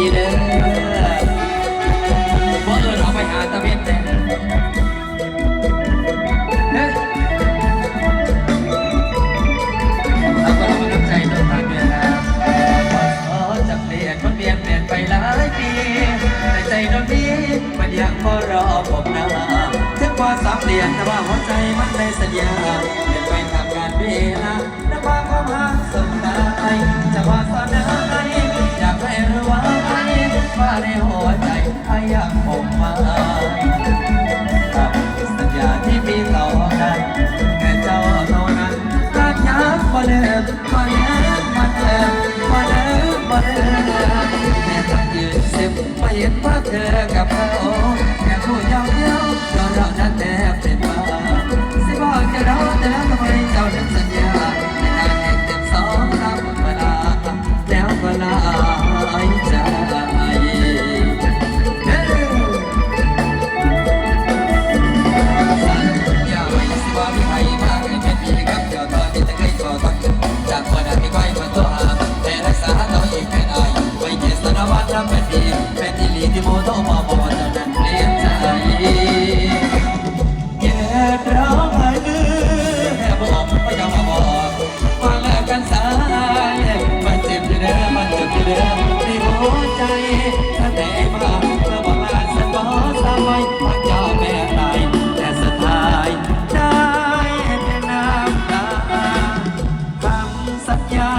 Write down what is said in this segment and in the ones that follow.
ีเด้อบ่เออญเอาไปหาตะเวนแต่ไปหลายปีแต่ใจดนนี้มันยังรอผมนะถึงพอสามเดือนแต่ว่าหัวใจมันได้สัญญาเดินไปทำงานเวลาแต่ว่าความหักสมใจจะว่าสอนน get.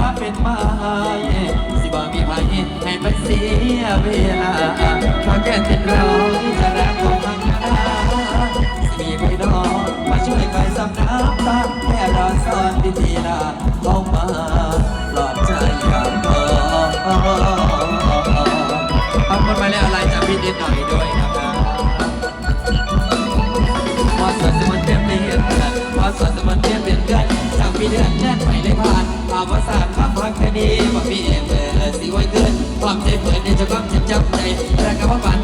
าเป็นไม้สิบ่มีไผให้ไปเสียเวลาขอแค่เต้นเราที่จะรักของทางหน้ามีพี่นองมาช่วยคอยสำนักตาแค่รอสอนดีทีละเข้ามาหลอดใจกับเธอขอบคุมาแล้อะไรจาพี่นิดหน่อยด้วยนะครับพอสดสมันเปลี่ยนพอสดสมันเปลี่ยนกันจากพี่เดือนแน่นไปเลยผ่านภาวะสา พักแค่นี้บ่มีเอเมอร์สิไว้เกินความใจเปิดในจะความจับจำใจแต่กับว่า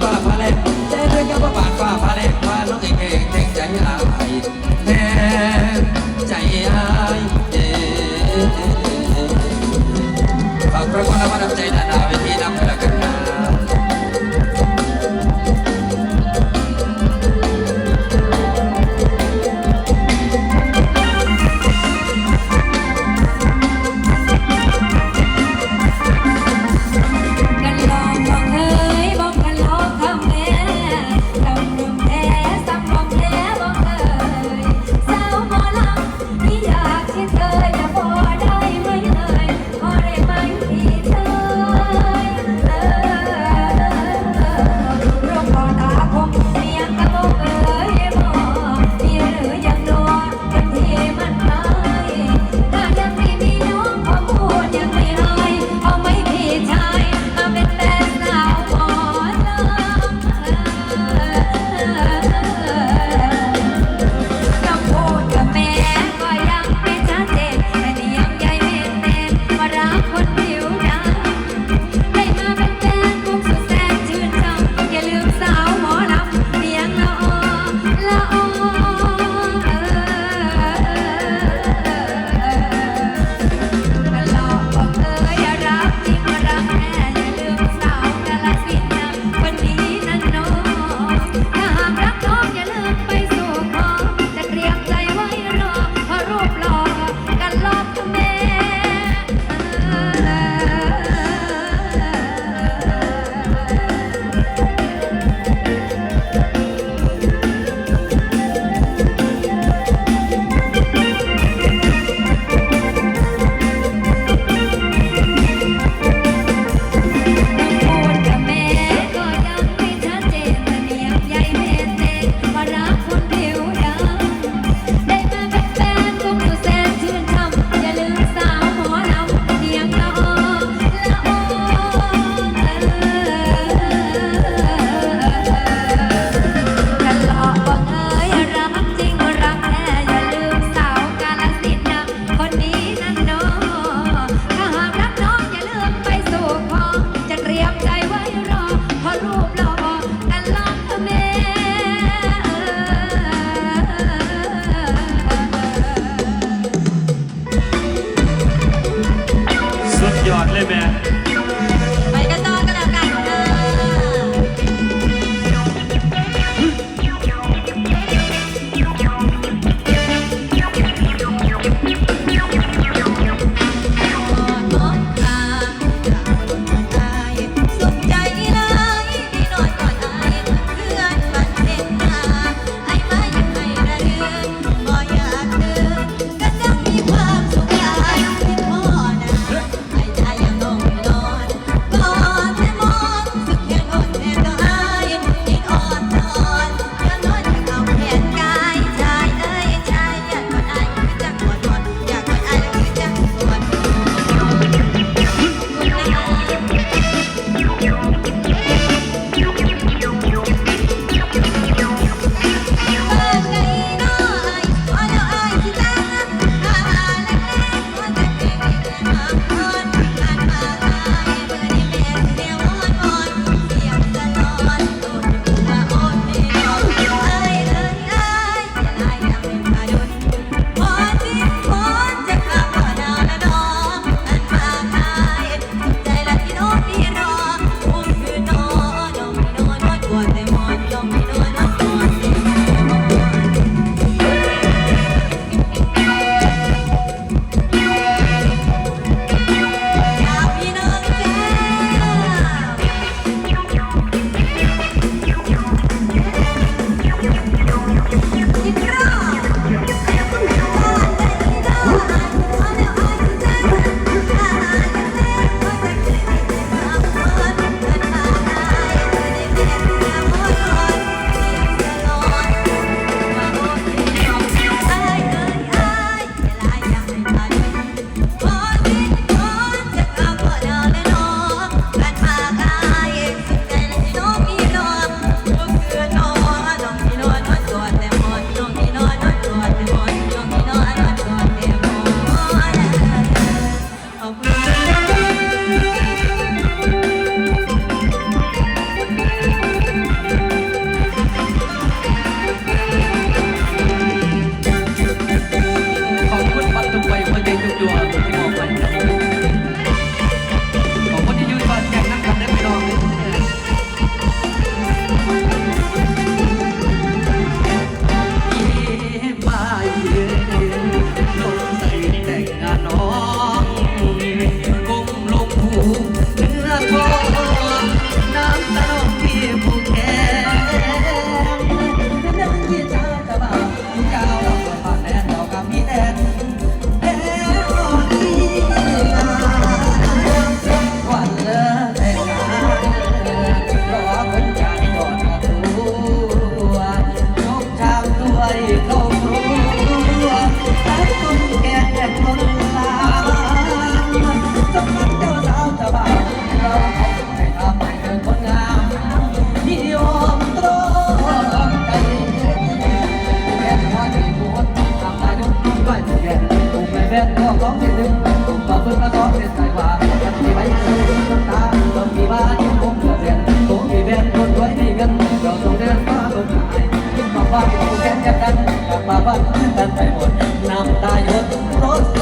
วันกันไปหมดน้ำตาหยดรถไฟ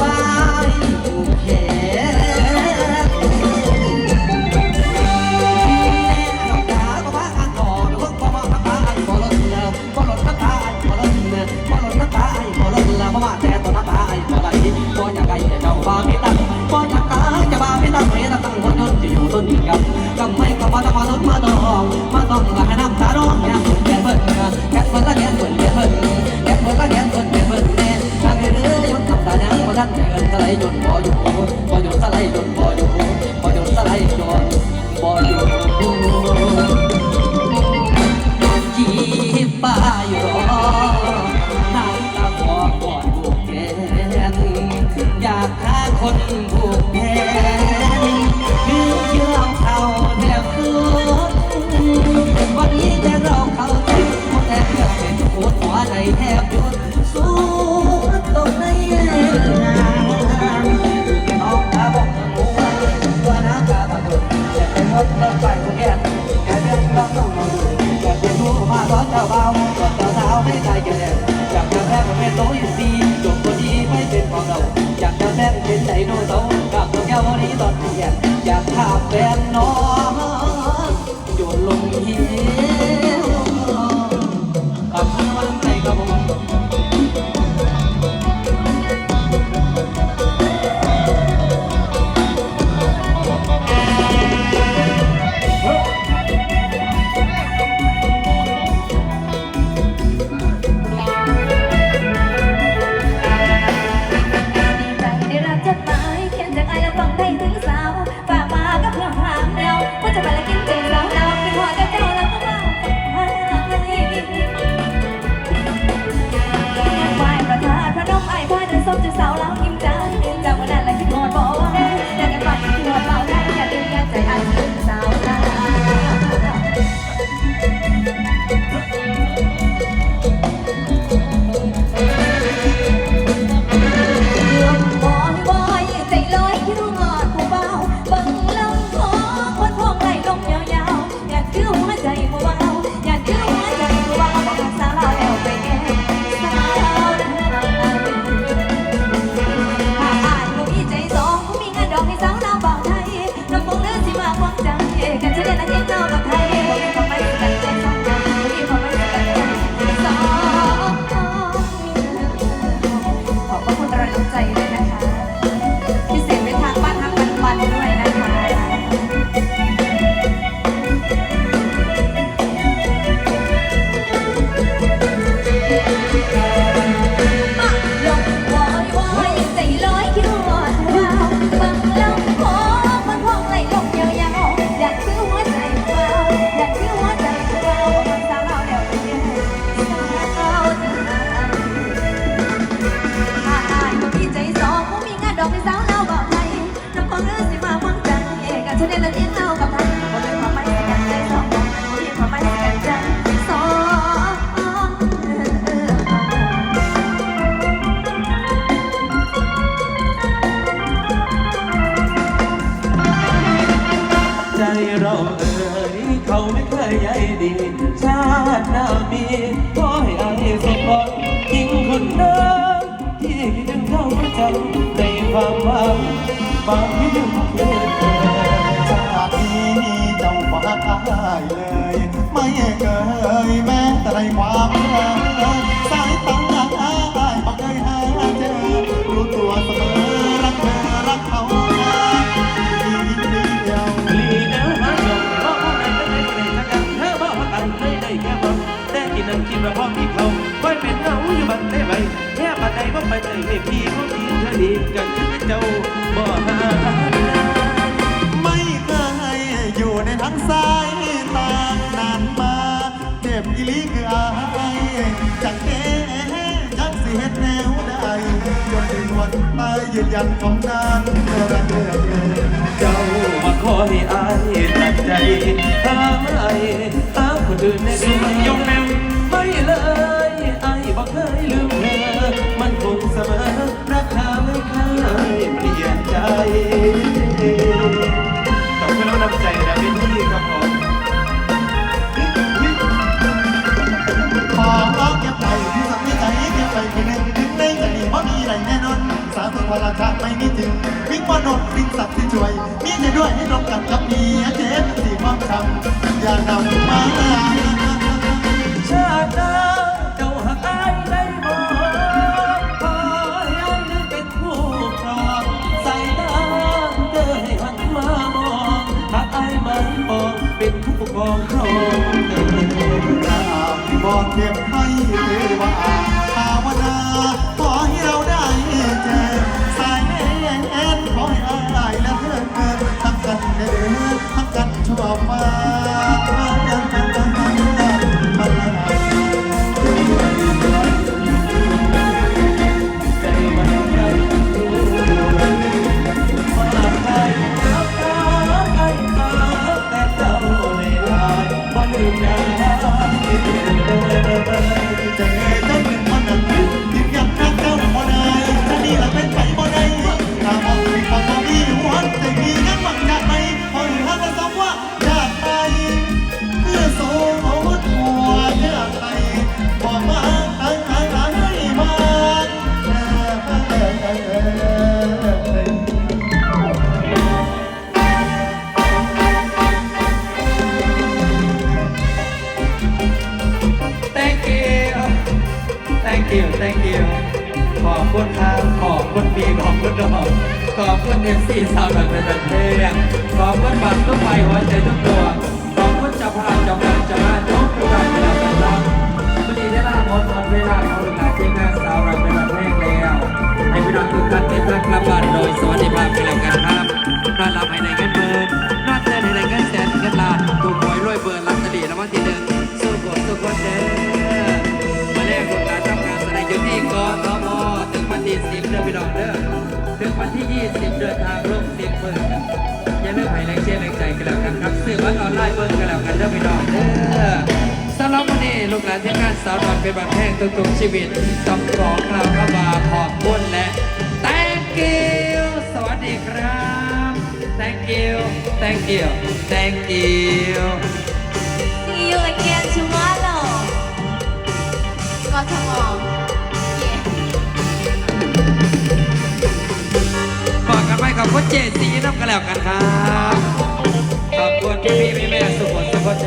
Ba? แม่ต้อยดีจบก็ดีไม่เป็นความเราอยากจะแฟนเป็นไดโนเสาร์กับนกแก้วนี้ตอนเที่ยงอยากภาพแฟนน้อง ยเขาไม่เคยใยดี ชาติหน้ามีขอให้อายสมหวังยิ่งคนนั้นที่คิดถึงเข้าปรจำในความหวังบวามคิดถึงเพื่อเธอชาตินี้จ้าฟ้าตาลไม่เคยแม้แต่ในความรักสายตาอ้ายบอกเคยหาเจอรู้ตัวเสมอรักเธอรักเขาายยืนยันของนานรักเธอเจ้ามาขอให้อายตัดใจหาไม่หาคนอื่นในสุดยกแนวไม่เลยอายบอกเคยลืมเธอมันคงเสมอ บอกเขาเดินรามบอกเก็บ อบคุณเอฟซีสาวแบบเป็นเพลงขอบคุณบัตรทุกใบหัวใจทุกดวงขอบคุณเจ้าภาพเจ้าการเจ้าหน้าทุกทุกการที่เราเป็นรับวันนี้ได้ลาหมดหมดเวลาของลูกหลานทีมงานสาวแบบเป็นเพลงแล้ว ให้พี่น้องทุกท่านเป็นท่านกลับบ้านโดยสวัสดิภาพกันแล้วกันครับนอนหลับให้ในเงินเบิร์นนอนเต้นให้ในเงินแสนเงินล้านถูกหวยรวยเบิร์นลัตเตอรี่รางวัลที่หนึ่งสู้กดสู้กดเด้อมาแรกลูกานทำการแสดงอยู่ที่กอทมถึงวันที่10เดือนพี่น้องเด้อ ถึงวันที่ 20 เดินทางร่วม10เบิ่งกันอย่าลืมให้แรงเชียร์แรงใจกันแล้วกันครับซื้อบัตรออนไลน์เบิ่งกันแล้วกันเด้อพี่น้องเด้อสำหรับวันนี้ลูกหลานที่งานสาวดอนเป็นบัตรแพงทุกๆชีวิตต้องขอกล่าวคำว่าขอบคุณและ thank you สวัสดีครับ thank you thank you thank you See you again tomorrow กทม กับพ่อเจตีน้ำกันแล้วกันครับ ขอบคุณพี่พี่แม่สุขสุขเจ